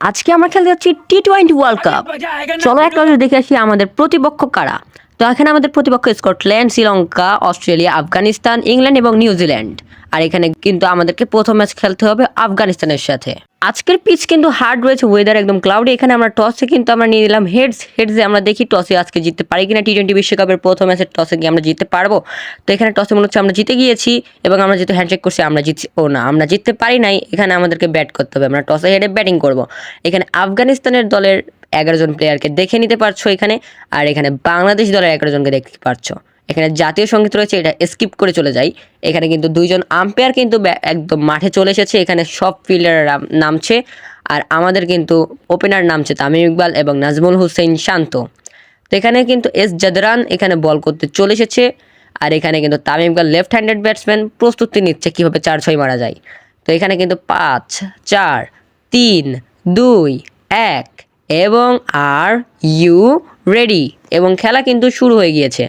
আজকে আমরা খেলতে যাচ্ছি টি টোয়েন্টি ওয়ার্ল্ড কাপ চলো এক নজর দেখে আসি আমাদের প্রতিপক্ষ কারা। তো এখানে আমাদের প্রতিপক্ষ Scotland, Sri Lanka, Australia, Afghanistan, England এবং নিউজিল্যান্ড আর এখানে কিন্তু আমাদেরকে প্রথম ম্যাচ খেলতে হবে আফগানিস্তানের সাথে। আজকের পিচ কিন্তু হার্ড রয়েছে ওয়েদার একদম ক্লাউডি এখানে আমরা টসে কিন্তু আমরা নিয়ে নিলাম হেডস হেডসে আমরা দেখি টসে আজকে জিততে পারি কিনা। টি টোয়েন্টি বিশ্বকাপের প্রথম ম্যাচের টসে গিয়ে আমরা জিততে পারব। তো এখানে টসে মনে হচ্ছে আমরা জিতে গিয়েছি এবং আমরা যেহেতু হ্যান্ডশেক করছি, আমরা জিতছি। ও না, আমরা জিততে পারি নাই। এখানে আমাদেরকে ব্যাট করতে হবে। আমরা টসে হেডে ব্যাটিং করব। এখানে আফগানিস্তানের দলের এগারো জন প্লেয়ারকে দেখে নিতে পারছ এখানে, আর এখানে বাংলাদেশ দলের এগারো জনকে দেখতে পারছ। এখানে জাতীয় সংগীত রয়েছে, এটা স্কিপ করে চলে যাই। এখানে কিন্তু দুইজন আম্পায়ার কিন্তু একদম মাঠে চলে এসেছে, এখানে সব ফিল্ডার নামছে। আর আমাদের কিন্তু ওপেনার নামছে তামিম ইকবাল এবং নাজমুল হুসেন শান্ত। তো এখানে কিন্তু এস জাদরান এখানে বল করতে চলে এসেছে, আর এখানে কিন্তু Tamim Iqbal left handed batsman প্রস্তুতি নিচ্ছে কীভাবে চার ছয় মারা যায়। তো এখানে কিন্তু পাঁচ, চার, তিন, দুই, এক এবং আর ইউ রেডি এবং খেলা কিন্তু শুরু হয়ে গিয়েছে।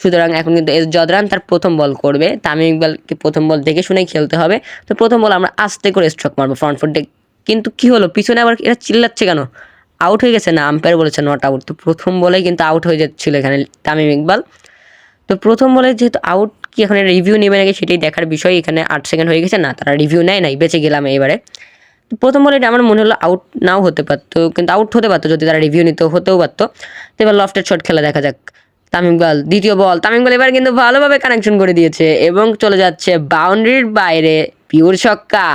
সুতরাং এখন কিন্তু জদরান তার প্রথম বল করবে। তামিম ইকবালকে প্রথম বল দেখে শুনেই খেলতে হবে। তো প্রথম বল আমরা আস্তে করে স্ট্রোক মারবো ফ্রন্ট ফুটে কিন্তু কি হলো? পিছনে আবার এরা চিল্লাচ্ছে কেন? আউট হয়ে গেছে না? আম্পায়ার বলেছে নট আউট তো প্রথম বলেই কিন্তু আউট হয়ে যাচ্ছিল এখানে তামিম ইকবাল। তো প্রথম বলে যেহেতু আউট কি এখন রিভিউ নেবে নাকি সেটাই দেখার বিষয়। এখানে আট সেকেন্ড হয়ে গেছে। না, তারা রিভিউ নেয় নাই। বেঁচে গেলাম এবারে প্রথম বলে এটা আমার মনে হলো আউট নাও হতে পারতো, কিন্তু আউট হতে পারতো যদি তারা রিভিউ নিত, হতেও পারতো। তো এবার লফটের শট খেলা দেখা যাক। তামিম ইকবাল দ্বিতীয় বল তামিম ইকবাল এবার কিন্তু ভালোভাবে কানেকশন করে দিয়েছে এবং চলে যাচ্ছে বাউন্ডারির বাইরে পিওর ছক্কা।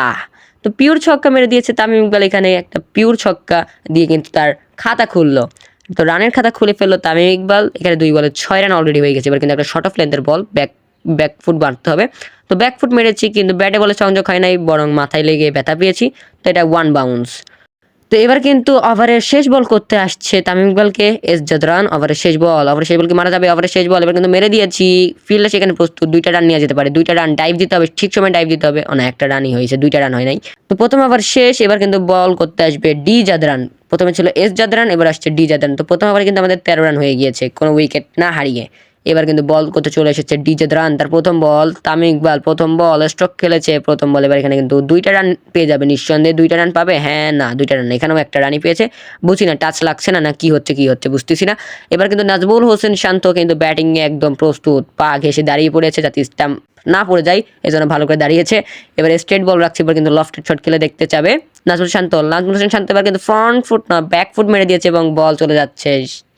তো পিওর ছক্কা মেরে দিয়েছে তামিম ইকবাল এখানে, একটা পিওর ছক্কা দিয়ে কিন্তু তার খাতা খুললো। তো রানের খাতা খুলে ফেলল তামিম ইকবাল এখানে দুই বলে ছয় রান অলরেডি হয়ে গেছে। এবার কিন্তু একটা শর্ট অফ লেন্থের বল ব্যাক ব্যাক ফুট বাঁধতে হবে। তো ব্যাকফুট মেরেছি কিন্তু ব্যাটে বলে সংযোগ হয় নাই, বরং মাথায় লেগে ব্যথা পেয়েছি। তো এটা ওয়ান বাউন্স তো এবার কিন্তু ওভারের শেষ বল করতে আসছে তামিম ইকবালকে এস জাদরান ওভারের শেষ বল ওভারের শেষ বলকে মারা যাবে? ওভারের শেষ বল এবার কিন্তু মেরে দিয়েছি। ফিল্ডে সেখানে প্রস্তুত। দুইটা রান নিয়ে যেতে পারে। দুইটা রান ডাইভ দিতে হবে। ঠিক সময় ডাইভ দিতে হবে। না একটা রানই হয়েছে। দুইটা রান হয় নাই। তো প্রথম ওভার শেষ, এবার কিন্তু বল করতে আসবে ডি জাদরান। প্রথমে ছিল এস জাদরান, এবার আসছে ডি জাদরান। তো প্রথম ওভারে কিন্তু আমাদের তেরো রান হয়ে গিয়েছে। কোনো উইকেট না হারিয়ে। এবার কিন্তু বল করতে চলে এসেছে ডিজে রান তার প্রথম বল তামিম ইকবাল, প্রথম বল স্ট্রোক খেলেছে, প্রথম বল এবার এখানে কিন্তু দুইটা রান পেয়ে যাবে। নিঃসন্দেহে দুইটা রান পাবে? হ্যাঁ না, দুইটা রান এখানেও একটা রানই পেয়েছে। বুঝি না টাচ লাগছে না না কি হচ্ছে কি হচ্ছে, বুঝতেছি না। এবার কিন্তু নাজমুল হোসেন শান্ত কিন্তু ব্যাটিংয়ে একদম প্রস্তুত। পা ঘেসে দাঁড়িয়ে পড়েছে, যাতে স্টাম্প না পড়ে যায় এই জন্য ভালো করে দাঁড়িয়েছে। এবার স্ট্রেট বল রাখছে, এবার কিন্তু লফটেড শট খেলে দেখতে চাবে। নাজমুল শান্ত, নাজমুল হোসেন শান্ত এবার কিন্তু ফ্রন্ট ফুট না ব্যাক ফুট মেরে দিয়েছে এবং বল চলে যাচ্ছে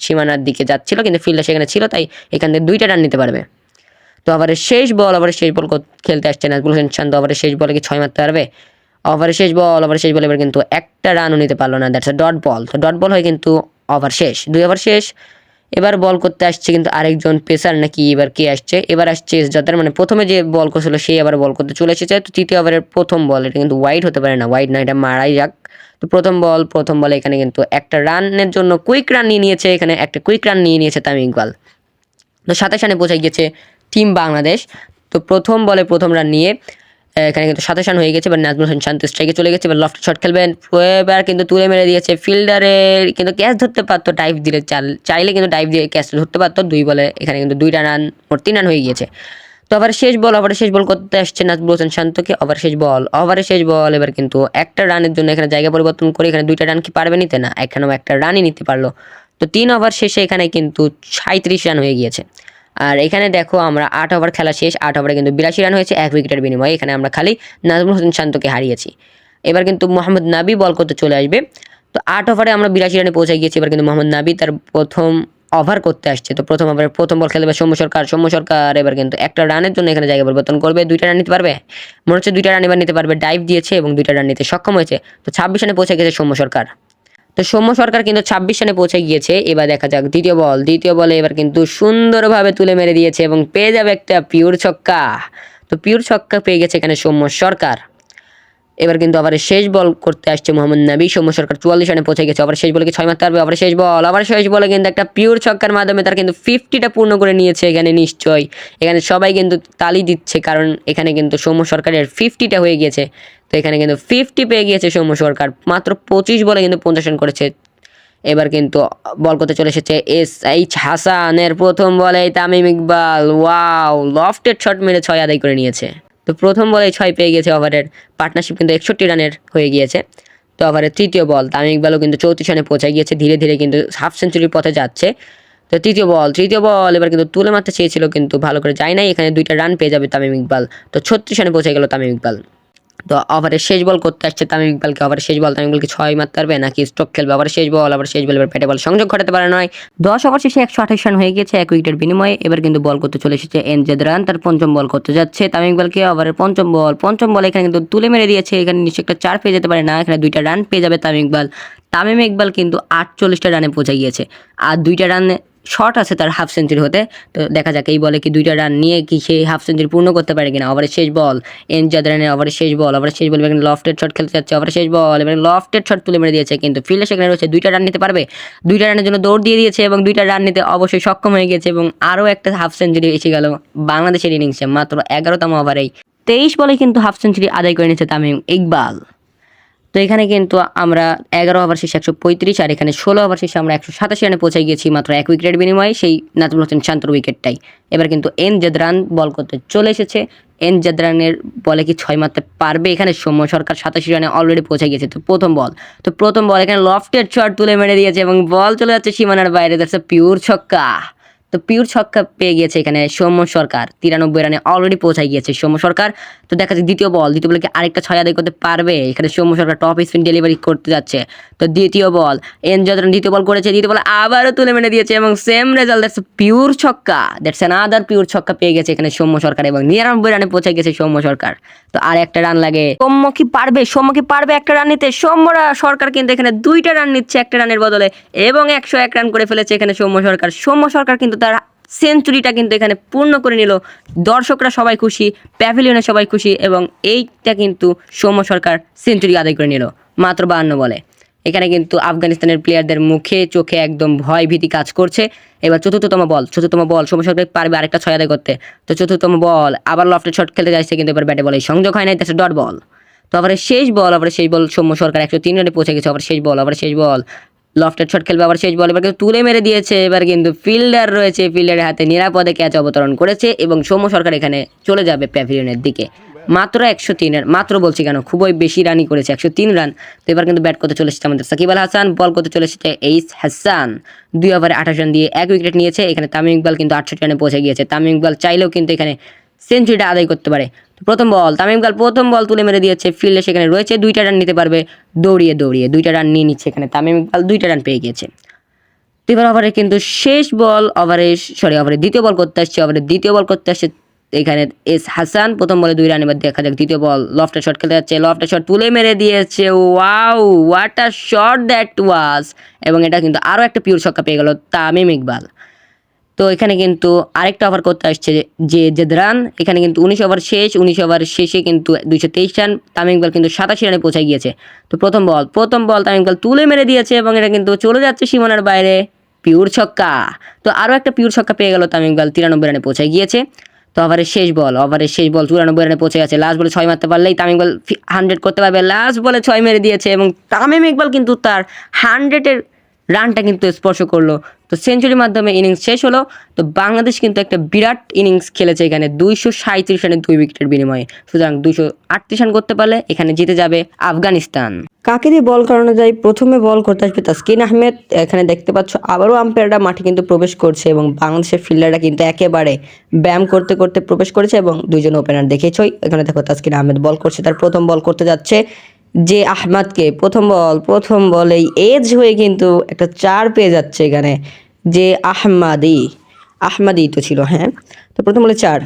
সীমানার দিকে যাচ্ছিল, কিন্তু ফিল্ডে সেখানে ছিল, তাই এখান থেকে দুইটা রান নিতে পারবে। তো ওভারের শেষ বল ওভারের শেষ বল খেলতে আসছে নাজমুল হোসেন শান্ত ওভারের শেষ বলে কি ছয় মারতে পারবে? ওভারের শেষ বল ওভারের শেষ বল এবার কিন্তু একটা রানও নিতে পারল না দ্যাটস ডট বল তো ডট বল হয় কিন্তু ওভার শেষ। দুই ওভার শেষ এবার বল করতে আসছে কিন্তু আরেকজন পেসার নাকি এবার কে আসছে? এবার আসছে যাদের মানে প্রথমে যে বল করছিল সেই আবার বল করতে চলে এসেছে। তো তৃতীয় ওভারের প্রথম বল এটা কিন্তু ওয়াইড হতে পারে না ওয়াইড না, এটা মারাই যাক। তো প্রথম বল প্রথম বলে এখানে কিন্তু একটা রানের জন্য কুইক রান নিয়ে নিয়েছে, এখানে একটা কুইক রান নিয়ে নিয়েছে তামিম ইকবাল। তো সাতাশ রানে পৌঁছে গিয়েছে টিম বাংলাদেশ। তো প্রথম বলে প্রথম রান নিয়ে এখানে কিন্তু সাতাশ রান হয়ে গেছে, এবার নাজমুল হোসেন শান্ত স্ট্রাইকে চলে গেছে, এবার লফট শট খেলবেন। এবার কিন্তু তুলে মেরে দিয়েছে ফিল্ডারের কিন্তু ক্যাচ ধরতে পারতো ডাইভ দিলে চাইলে কিন্তু ডাইভ দিয়ে ক্যাচ ধরতে পারতো, দুই বলে এখানে কিন্তু দুইটা রান মোট তিন রান হয়ে গিয়েছে। তো আবার শেষ বল ওভারে শেষ বল করতে আসছে নাজমুল হোসেন শান্তকে ওভার শেষ বল ওভারে শেষ বল এবার কিন্তু একটা রানের জন্য এখানে জায়গা পরিবর্তন করে এখানে দুইটা রান কি পারবে নিতে? না, এখানেও একটা রানই নিতে পারল। তো তিন ওভার শেষে এখানে কিন্তু সাঁত্রিশ রান হয়ে গিয়েছে। আর এখানে দেখো আমরা আট ওভার খেলা শেষ, আট ওভারে কিন্তু বিরাশি রান হয়েছে, এক উইকেটের বিনিময়ে। এখানে আমরা খালি নাজমুল হোসেন শান্তকে হারিয়েছি। এবার কিন্তু মোহাম্মদ নাবি বল করতে চলে আসবে। তো আট ওভারে আমরা বিরাশি রানে পৌঁছে গিয়েছি, এবার কিন্তু মোহাম্মদ নাবি তার প্রথম ওভার করতে আসছে। তো প্রথম ওভারে প্রথম বল খেলবে সৌম্য সরকার। সৌম্য সরকার এবার কিন্তু একটা রানের জন্য এখানে জায়গা পরিবর্তন করবে। দুইটা রান নিতে পারবে? মনে হচ্ছে দুইটা রান এবার নিতে পারবে। ডাইভ দিয়েছে এবং দুইটা রান নিতে সক্ষম হয়েছে। তো ছাব্বিশ রানে পৌঁছে গেছে সৌম্য সরকার। তো সৌম্য সরকার কিন্তু ছাব্বিশ রানে পৌঁছে গিয়েছে। এবার দেখা যাক, দ্বিতীয় বল, দ্বিতীয় বলে এবার কিন্তু সুন্দরভাবে তুলে মেরে দিয়েছে এবং পেয়ে যাবে একটা পিওর ছক্কা। তো পিওর ছক্কা পেয়ে গেছে এখানে সৌম্য সরকার। এবার কিন্তু আবার শেষ বল করতে আসছে মোহাম্মদ নবী সৌম্য সরকার চুয়াল্লিশ রানে পৌঁছে গেছে। আবার শেষ বলে ছয় মারতে পারবে? আবার শেষ বল। আবার শেষ বলে কিন্তু একটা পিওর ছক্কার মাধ্যমে তার কিন্তু ফিফটিটা পূর্ণ করে নিয়েছে এখানে নিশ্চয়ই। এখানে সবাই কিন্তু তালি দিচ্ছে কারণ এখানে কিন্তু সৌম্য সরকারের ফিফটিটা হয়ে গিয়েছে। তো এখানে কিন্তু ফিফটি পেয়ে গিয়েছে সৌম্য সরকার। মাত্র পঁচিশ বলে কিন্তু পঞ্চাশ রান করেছে। এবার কিন্তু বল করতে চলে এসেছে এস এইচ হাসানের প্রথম বলে Tamim Iqbal. Wow lofted shot মেরে ছয় আদায় করে নিয়েছে। তো প্রথম বলে ছয় পেয়ে গেছে ওভারের। পার্টনারশিপ কিন্তু একষট্টি রানের হয়ে গিয়েছে। তো ওভারের তৃতীয় বল তামিম ইকবালও কিন্তু চৌত্রিশ রানে পৌঁছে গিয়েছে, ধীরে ধীরে কিন্তু হাফ সেঞ্চুরির পথে যাচ্ছে। তো তৃতীয় বল তৃতীয় বল এবার কিন্তু তুলে মারতে চেয়েছিল কিন্তু ভালো করে যায় নাই। এখানে দুইটা রান পেয়ে যাবে তামিম ইকবাল। তো ছত্রিশ রানে পৌঁছে গেল তামিম ইকবাল। তো ওভারের শেষ বল করতে আসছে তামিম ইকবালকে। ওভারের শেষ বল তামিম ইকবালকে ছয় মারতে পারবে, নাকি স্ট্রোক খেলবে? আবার শেষ বল আবার শেষ বল, এবার পেটে বল। সংযোগ ঘটাতে পারে নয়। দশ ওভার শেষে একশো আঠাশ রান হয়ে গেছে এক উইকেটের বিনিময়ে। এবার কিন্তু বল করতে চলে এসেছে এন জেদরান তার পঞ্চম বল করতে যাচ্ছে তামিম ইকবালকে। ওভারের পঞ্চম বল পঞ্চম বল এখানে কিন্তু তুলে মেরে দিয়েছে। এখানে নিশ্চয় একটা চার পেয়ে যেতে পারে। না, এখানে দুইটা রান পেয়ে যাবে তামিম ইকবাল। তামিম ইকবাল কিন্তু আটচল্লিশটা রানে পৌঁছে গিয়েছে। আর দুইটা রান শর্ট আছে তার হাফ সেঞ্চুরি হতে। তো দেখা যাক, এই বলে কি দুইটা রান নিয়ে কি সেই হাফ সেঞ্চুরি পূর্ণ করতে পারে কিনা? ওভারের শেষ বল এন জাদরানের ওভারের শেষ বল ওভারের শেষ বল এখানে লফটেড শট খেলতে যাচ্ছে ওভারের শেষ বল এবং লফটেড শট তুলে মেরে দিয়েছে। কিন্তু ফিল্ডে সেখানে রয়েছে, দুইটা রান নিতে পারবে। দুইটা রানের জন্য দৌড় দিয়ে দিয়েছে এবং দুইটা রান নিতে অবশ্যই সক্ষম হয়ে গেছে এবং আরও একটা হাফ সেঞ্চুরি এসে গেল বাংলাদেশের ইনিংসে মাত্র এগারোতম ওভারেই তেইশ বলে কিন্তু হাফ সেঞ্চুরি আদায় করে নিয়েছে তামিম ইকবাল। তো এখানে কিন্তু আমরা এগারো ওভার শেষে একশো পঁয়ত্রিশ, আর এখানে ষোলো ওভার শেষে আমরা একশো সাতাশি রানে পৌঁছে গিয়েছি মাত্র এক উইকেটের বিনিময়ে, সেই নাজমুল হোসেন শান্তর উইকেটটাই এবার কিন্তু এন জাদরান বল করতে চলে এসেছে। এন জাদরানের বলে কি ছয় মারতে পারবে? এখানে সৌম্য সরকার সাতাশি রানে অলরেডি পৌঁছে গিয়েছে, তো প্রথম বল। তো প্রথম বল এখানে লফটের শট তুলে মেরে দিয়েছে এবং বল চলে যাচ্ছে সীমানার বাইরে দ্যাটস পিওর ছক্কা। তো পিওর ছক্কা পেয়ে গিয়েছে এখানে সৌম্য সরকার। তিরানব্বই রানে অলরেডি পৌঁছায় গিয়েছে সৌম্য সরকার। তো দেখা যাচ্ছে দ্বিতীয় বল, দ্বিতীয় বলে কি আরেকটা ছয় আদায় করতে পারবে? এখানে Soumya Sarkar top spin delivery করতে যাচ্ছে। তো দ্বিতীয় বল এন যতন দ্বিতীয় বল করেছে, দ্বিতীয় বল আবারও তুলে মেরে দিয়েছে এবং সেম রেজাল্ট দ্যাটস পিওর ছক্কা। দ্যাটস অ্যান আদার পিওর ছক্কা পেয়ে গেছে এখানে সৌম্য সরকার এবং নিরানব্বই রানে পৌঁছে গেছে সৌম্য সরকার। তো আর একটা রান লাগে। সৌম্য কি পারবে? সৌম্য কি পারবে একটা রান নিতে? সৌম্যরা সরকার কিন্তু এখানে দুইটা রান নিচ্ছে একটা রানের বদলে এবং একশো এক রান করে ফেলেছে এখানে সৌম্য সরকার। সৌম্য সরকার কিন্তু তার সেঞ্চুরিটা কিন্তু এখানে পূর্ণ করে নিল। দর্শকরা সবাই খুশি প্যাভিলিয়নে সবাই খুশি এবং এইটা কিন্তু সৌম্য সরকার সেঞ্চুরি আদায় করে নিল, মাত্র বাহান্ন বলে। এখানে কিন্তু আফগানিস্তানের প্লেয়ারদের মুখে, চোখে একদম ভয় ভীতি কাজ করছে। এবার চতুর্থতম বল চতুর্থতম বল, সৌম্য সরকার পারবে আরেকটা ছয় আদায় করতে। তো চতুর্থতম বল, আবার লফটেড শট খেলতে যাচ্ছে কিন্তু এবার ব্যাটে বলে সংযোগ হয় নাই তাছে ডট বল তো আবার শেষ বল, আবার শেষ বল, সৌম্য সরকার একশো তিন রানে পৌঁছে গেছে, আবার শেষ বল, আবার শেষ বল। লফটেড শট খেলবে, আবার শেষ বল এবার কিন্তু তুলে মেরে দিয়েছে। এবার কিন্তু ফিল্ডার রয়েছে ফিল্ডারের হাতে নিরাপদে ক্যাচ অবতরণ করেছে এবং সৌম্য সরকার এখানে চলে যাবে প্যাভিলিয়নের দিকে। মাত্র একশো তিন রান মাত্র বলছি কেন, খুবই বেশি রানই করেছে, একশো তিন রান তো এবার কিন্তু ব্যাট করতে চলেছে আমাদের সাকিব আল হাসান বল করতে চলেছে এইস হাসান দুই ওভারে আঠাশ রান দিয়ে এক উইকেট নিয়েছে, এখানে তামিম ইকবাল কিন্তু আটষট্টি রানে পৌঁছে গিয়েছে। তামিম ইকবাল চাইলেও কিন্তু এখানে সেঞ্চুরিটা আদায় করতে পারে। প্রথম বল, তামিম ইকবাল প্রথম বল তুলে মেরে দিয়েছে, ফিল্ডে সেখানে রয়েছে, দুইটা রান নিতে পারবে, দৌড়িয়ে দৌড়িয়ে, দুইটা রান নিয়ে নিচ্ছে এখানে তামিম ইকবাল দুইটা রান পেয়ে গিয়েছে। এবার ওভারে কিন্তু শেষ বল ওভারে সরি ওভারে দ্বিতীয় বল করতে আসছে ওভারে দ্বিতীয় বল করতে আসছে এখানে এস হাসান, প্রথম বলে দুই রান এবার দেখা যাক দ্বিতীয় বল লফটের শট খেলতে যাচ্ছে লফটের শট তুলে মেরে দিয়েছে wow what a shot that was এবং এটা কিন্তু আরও একটা পিওর ছক্কা পেয়ে গেল তামিম ইকবাল। তো এখানে কিন্তু আরেকটা ওভার করতে আসছে যে জেদরান। এখানে কিন্তু উনিশ ওভার শেষ, উনিশ ওভার শেষে কিন্তু দুইশো তেইশ রান, তামিম ইকবাল কিন্তু সাতাশি রানে পৌঁছে গিয়েছে। তো প্রথম বল প্রথম বল তামিম ইকবাল তুলে মেরে দিয়েছে এবং এটা কিন্তু চলে যাচ্ছে সীমানার বাইরে, পিওর ছক্কা। তো আরও একটা পিওর ছক্কা পেয়ে গেল তামিম ইকবাল তিরানব্বই রানে পৌঁছে গিয়েছে। তো ওভারের শেষ বল ওভারের শেষ বল চুরানব্বই রানে পৌঁছে গেছে। লাস্ট বলে ছয় মারতে পারলেই তামিম ইকবাল হান্ড্রেড করতে পারবে। লাস্ট বলে ছয় মেরে দিয়েছে এবং তামিম ইকবাল কিন্তু তার হান্ড্রেডের রানটা কিন্তু স্পর্শ করল। তো সেঞ্চুরির মাধ্যমে ইনিংস শেষ হলো। তো বাংলাদেশ কিন্তু একটা বিরাট ইনিংস খেলেছে এখানে। দুইশো সাঁত্রিশ রানে দুই উইকেটের বিনিময়ে। সুতরাং দুইশো আটত্রিশ রান করতে পারলে এখানে জিতে যাবে আফগানিস্তান। কাকে দিয়ে বল করানো যায়? প্রথমে বল করতে আসবে তাসকিন আহমেদ। এখানে দেখতে পাচ্ছ আবারও আম্পায়াররা মাঠে কিন্তু প্রবেশ করছে এবং বাংলাদেশের ফিল্ডাররা কিন্তু একেবারে ব্যায়াম করতে করতে প্রবেশ করেছে এবং দুইজন ওপেনার দেখেছই। এখানে দেখো তাসকিন আহমেদ বল করছে, তার প্রথম বল করতে যাচ্ছে। যে আহমাদকে প্রথম বল, প্রথম বলেই এজ হয়ে কিন্তু একটা চার পেয়ে যাচ্ছে এখানে যে আহমাদি। আহমাদি তো ছিল হ্যাঁ? তো প্রথম বলে চার।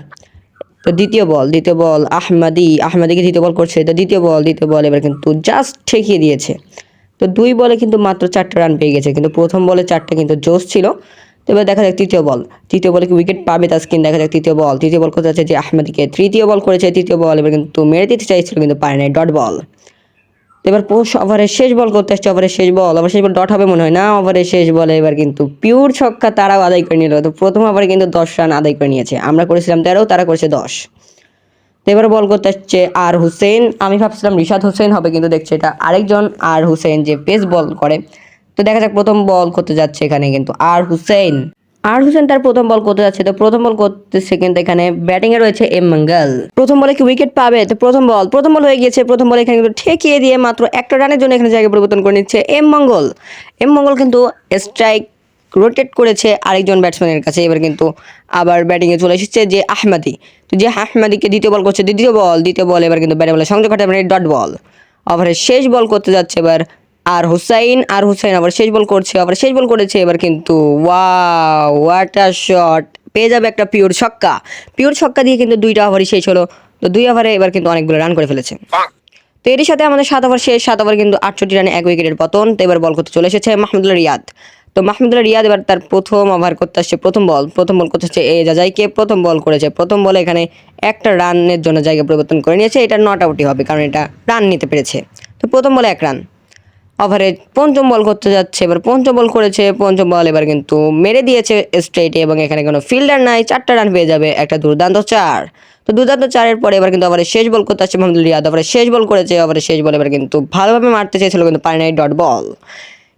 তো দ্বিতীয় বল দ্বিতীয় বল আহমাদি। আহমাদিকে দ্বিতীয় বল করছে তো দ্বিতীয় বল দ্বিতীয় বল এবার কিন্তু জাস্ট ঠেকিয়ে দিয়েছে। তো দুই বলে কিন্তু মাত্র চারটে রান পেয়ে গেছে, কিন্তু প্রথম বলে চারটে কিন্তু জোশ ছিল। তো এবার দেখা যাক তৃতীয় বল। তৃতীয় বলে কি উইকেট পাবে তাস্কিন দেখা যাক তৃতীয় বল। তৃতীয় বল করতে যাচ্ছে যে আহমেদিকে। তৃতীয় বল করেছে, তৃতীয় বল এবার কিন্তু মেরে দিতে চাইছিল, কিন্তু পারে নাই। ডট বল তো এবার পোষ ওভারের শেষ বল করতে আসছে, ওভারের শেষ বল। আবার শেষ বল ডট হবে মনে হয়। না, ওভারের শেষ বলে এবার কিন্তু পিওর ছক্কা তারাও আদায় করে নিল। তো প্রথম ওভারে কিন্তু দশ রান আদায় করে নিয়েছে। আমরা করেছিলাম তেরো, তারা করেছে দশ। তো এবার বল করতে আসছে আর হুসেন। আমি ভাবছিলাম রিশাদ হোসেন হবে, কিন্তু দেখছি এটা আরেকজন আর হুসেন যে পেস বল করে। তো দেখা যাক প্রথম বল করতে যাচ্ছে এখানে কিন্তু আর হুসেন। আর হোসেন তার প্রথম বল করতে যাচ্ছে, তো প্রথম বল করতেছে কিন্তু এখানে ব্যাটিং এ রয়েছে এম মঙ্গল। প্রথম বলে কি উইকেট পাবে? তো প্রথম বল প্রথম বল হয়ে গিয়েছে, প্রথম বলে এখানে কিন্তু ঠেকিয়ে দিয়ে মাত্র একটা রানের জন্য এখানে জায়গা পরিবর্তন করে নিচ্ছে এম মঙ্গল। এম মঙ্গল কিন্তু স্ট্রাইক রোটেট করেছে আরেকজন ব্যাটসম্যানের কাছে, এবার কিন্তু আবার ব্যাটিংয়ে চলে এসেছে যে আহমাদি। তো যে আহমাদিকে দ্বিতীয় বল করছে, দ্বিতীয় বল দ্বিতীয় বল, এবার কিন্তু ব্যাটে বলে সংযোগ ঘটে ডট বল ওভারের শেষ বল করতে যাচ্ছে এবার আর হুসাইন আর হুসাইন আবার শেষ বল করছে, আবার শেষ বল করেছে এবার কিন্তু, ওয়াও হোয়াট আ শট পেয়ে যাবে একটা পিওর ছক্কা। পিওর ছক্কা দিয়ে কিন্তু দুইটা ওভারই শেষ হলো। তো দুই ওভারে এবার কিন্তু অনেকগুলো রান করে ফেলেছে। তো এরই সাথে আমাদের সাত ওভার শেষ, সাত ওভার কিন্তু আটষট্টি রানে এক উইকেটের পতন। তো এবার বল করতে চলে এসেছে মাহমুদুল্লাহ রিয়াদ। তো মাহমুদুল্লাহ রিয়াদ এবার তার প্রথম ওভার করতে আসছে, প্রথম বল। প্রথম বল করতে আসছে এ জাজাইকে, প্রথম বল করেছে, প্রথম বলে এখানে একটা রানের জন্য জায়গা পরিবর্তন করে নিয়েছে। এটা নট আউটই হবে, কারণ এটা রান নিতে পেরেছে। তো প্রথম বলে এক রান ওভারে পঞ্চম বল করতে যাচ্ছে, এবার পঞ্চম বল করেছে, পঞ্চম বল এবার কিন্তু মেরে দিয়েছে স্ট্রেটে এবং এখানে কোনো ফিল্ডার নাই, চারটা রান পেয়ে যাবে, একটা দুর্দান্ত চার। তো দুর্দান্ত চারের পরে এবার কিন্তু ওভারে শেষ বল করতে আসছে মোহাম্মদ রিয়াদ ওভারে শেষ বল করেছে ওভারে শেষ বল এবার কিন্তু ভালোভাবে মারতে চেয়েছিল কিন্তু পারে নাই ডট বল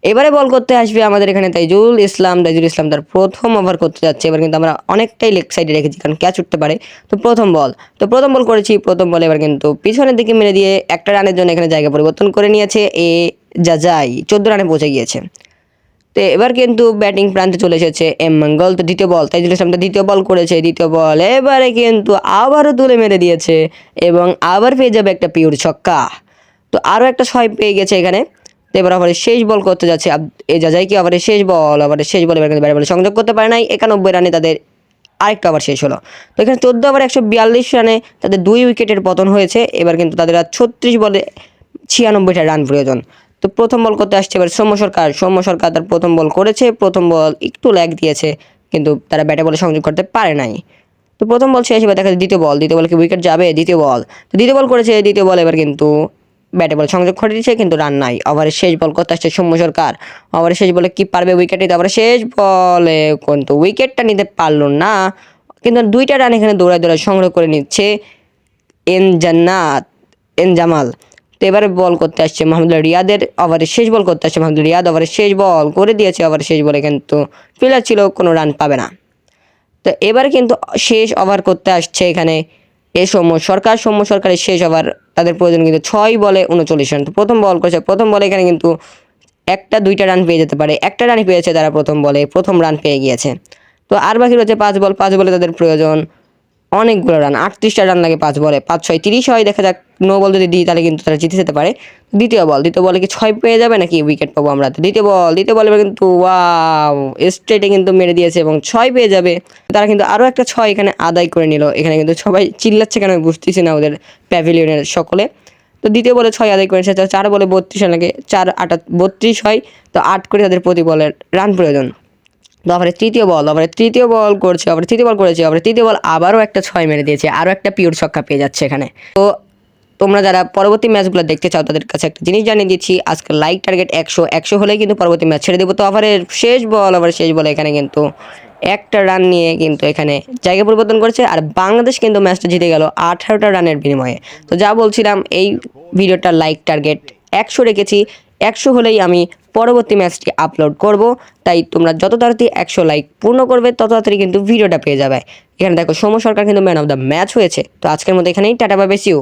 এবারে বল করতে আসবে আমাদের এখানে তাইজুল ইসলাম তাইজুল ইসলাম তার প্রথম ওভার করতে যাচ্ছে। এবার কিন্তু আমরা অনেকটাই লেগ সাইডে রেখেছি, কারণ ক্যাচ উঠতে পারে। তো প্রথম বল তো প্রথম বল করেছি, প্রথম বল এবার কিন্তু পিছনের দিকে মেরে দিয়ে একটা রানের জন্য এখানে জায়গা পরিবর্তন করে নিয়েছে এ যা যাই চোদ্দ রানে পৌঁছে গিয়েছে। তো এবার কিন্তু ব্যাটিং প্রান্তে চলে এসেছে এম মঙ্গল, তো দ্বিতীয় বল তাইজুল ইসলাম তো দ্বিতীয় বল করেছে, দ্বিতীয় বল এবারে কিন্তু আবারও তুলে মেরে দিয়েছে এবং আবার পেয়ে যাবে একটা পিওর ছক্কা। তো আরও একটা ছয় পেয়ে গেছে এখানে। তো এবার আবার শেষ বল করতে যাচ্ছে আব- এ যা যায় কি আবার শেষ বল? আবার শেষ বল এবার কিন্তু ব্যাট বলে সংযোগ করতে পারে নাই। একানব্বই রানে তাদের আরেকটা ওভার শেষ হলো। তো এখানে চোদ্দ ওভার একশো বিয়াল্লিশ রানে তাদের দুই উইকেটের পতন হয়েছে। এবার কিন্তু তাদের আর ছত্রিশ বলে ছিয়ানব্বইটা রান প্রয়োজন। তো প্রথম বল করতে আসছে এবার সৌম্য সরকার। সৌম্য সরকার তার প্রথম বল করেছে। প্রথম বল একটু ল্যাগ দিয়েছে, কিন্তু তারা ব্যাটে বলে সংযোগ করতে পারে নাই। তো প্রথম বল শেষ, এবার দেখা দ্বিতীয় বল। দ্বিতীয় বলে কি উইকেট যাবে? দ্বিতীয় বল। তো দ্বিতীয় বল করেছে, দ্বিতীয় বল এবার কিন্তু ব্যাটে বল সংযোগ দিয়েছে, কিন্তু রান নাই। ওভারের শেষ বল করতে আসছে সৌম্য সরকার। ওভারের শেষ বলে কি পারবে উইকেট নিতে ওভারের শেষ বলে কিন্তু উইকেটটা নিতে পারল না। কিন্তু দুইটা রান এখানে দৌড়ায় দৌড়ায় সংগ্রহ করে নিচ্ছে এন জান্নাত, এন জামাল। তো এবারে বল করতে আসছে মাহমুদুল্লাহ রিয়াদের ওভারের শেষ বল করতে আসছে মাহমুদুল্লাহ রিয়াদ ওভারের শেষ বল করে দিয়েছে ওভারের শেষ বলে কিন্তু ফিলার ছিল, কোনো রান পাবে না। তো এবার কিন্তু শেষ ওভার করতে আসছে এখানে এ সৌম্য সরকার, সৌম্য সরকারের শেষ ওভার তাদের প্রয়োজন কিন্তু ছয় বলে উনচল্লিশ রান। তো প্রথম বল করেছে, প্রথম বলে এখানে কিন্তু একটা, দুইটা রান পেয়ে যেতে পারে। একটা রান পেয়েছে তারা প্রথম বলে, প্রথম রান পেয়ে গিয়েছে। তো আর বাকি রয়েছে পাঁচ বল, পাঁচ বলে তাদের প্রয়োজন। অনেকগুলো রান আটত্রিশটা রান লাগে পাঁচ বলে। পাঁচ, ছয়, তিরিশ হয়, দেখা যাক। নো বল যদি দিই, তাহলে কিন্তু তারা জিতে যেতে পারে। দ্বিতীয় বল দ্বিতীয় বলে কি ছয় পেয়ে যাবে নাকি উইকেট পাবো আমরা? দ্বিতীয় বল দ্বিতীয় বলে কিন্তু ওয়াও স্ট্রেটে কিন্তু মেরে দিয়েছে এবং ছয় পেয়ে যাবে। তারা কিন্তু আরও একটা ছয় এখানে আদায় করে নিল। এখানে কিন্তু সবাই চিল্লাচ্ছে কেন বুঝতেছি না ওদের প্যাভিলিয়নের সকলে। তো দ্বিতীয় বলে ছয় আদায় করেছে। তো চার বলে বত্রিশ লাগে চার, আটা, বত্রিশ হয়। তো আট করে তাদের প্রতি বলের রান প্রয়োজন। আবার তৃতীয় বল আবার তৃতীয় বল করছে আবার তৃতীয় বল করেছে আবার তৃতীয় বল আবারও একটা ছয় মেরে দিয়েছে, আরও একটা পিওর ছক্কা পেয়ে যাচ্ছে এখানে। তো তোমরা যারা পরবর্তী ম্যাচগুলো দেখতে চাও, তাদের কাছে একটা জিনিস জানিয়ে দিচ্ছি, আজকে লাইক টার্গেট একশো একশো হলেই কিন্তু পরবর্তী ম্যাচ ছেড়ে দেবো। তো ওভারের শেষ বল, আবার শেষ বলে এখানে কিন্তু একটা রান নিয়ে কিন্তু এখানে জায়গা পরিবর্তন করেছে, আর বাংলাদেশ কিন্তু ম্যাচটা জিতে গেল আঠারোটা রানের বিনিময়ে। তো যা বলছিলাম, এই ভিডিওটা লাইক টার্গেট একশো রেখেছি একশো হলেই আমি পরবর্তী ম্যাচটি আপলোড করব। তাই তোমরা যত তাড়াতাড়ি একশো লাইক পূর্ণ করবে, তত তাড়াতাড়ি কিন্তু ভিডিওটা পেয়ে যাবে। এখানে দেখো সোম সরকার কিন্তু ম্যান অফ দ্য ম্যাচ হয়েছে। তো আজকের মধ্যে এখানেই, টাটা বা বেসিও